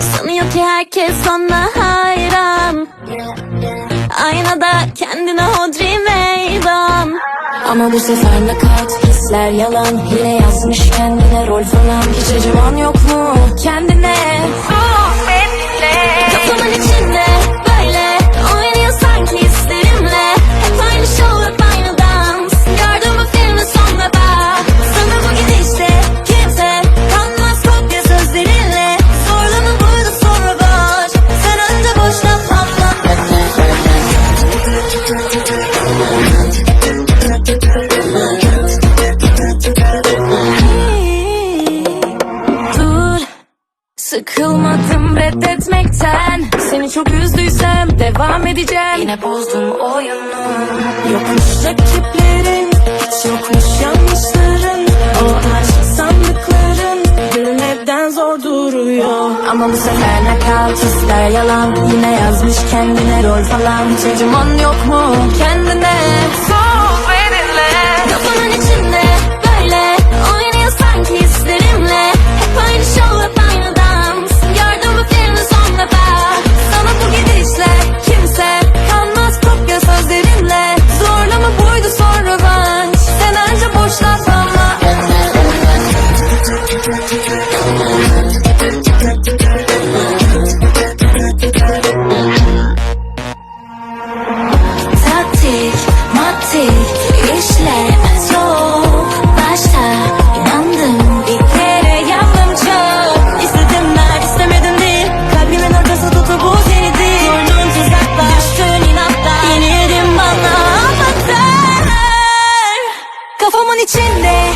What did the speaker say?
Sanıyor ki herkes sana hayran. Aynada kendine hodri meydan. Ama bu sefer nakat hisler yalan. Hile yazmış kendine rol falan. Hiç acıman yok mu kendine? Sıkılmadım reddetmekten. Seni çok üzdüysem devam edeceğim. Yine bozdum oyunu. Yokmuş rakiplerin Hiç yokmuş yanlışların. O aşk sandıkların Görmeden zor duruyor. Ama bu sefer nakat hisler yalan. Yine yazmış kendine rol falan. Hiç acıman yok mu? Kendine Taktik, matik, işlem zor Başta inandım bir kere yandım çok. İstedim ben istemedim değil. Kalbimin ortası tutu bu seni değil. Vurdun tuzakla düştün bana ama Kafamın içinde.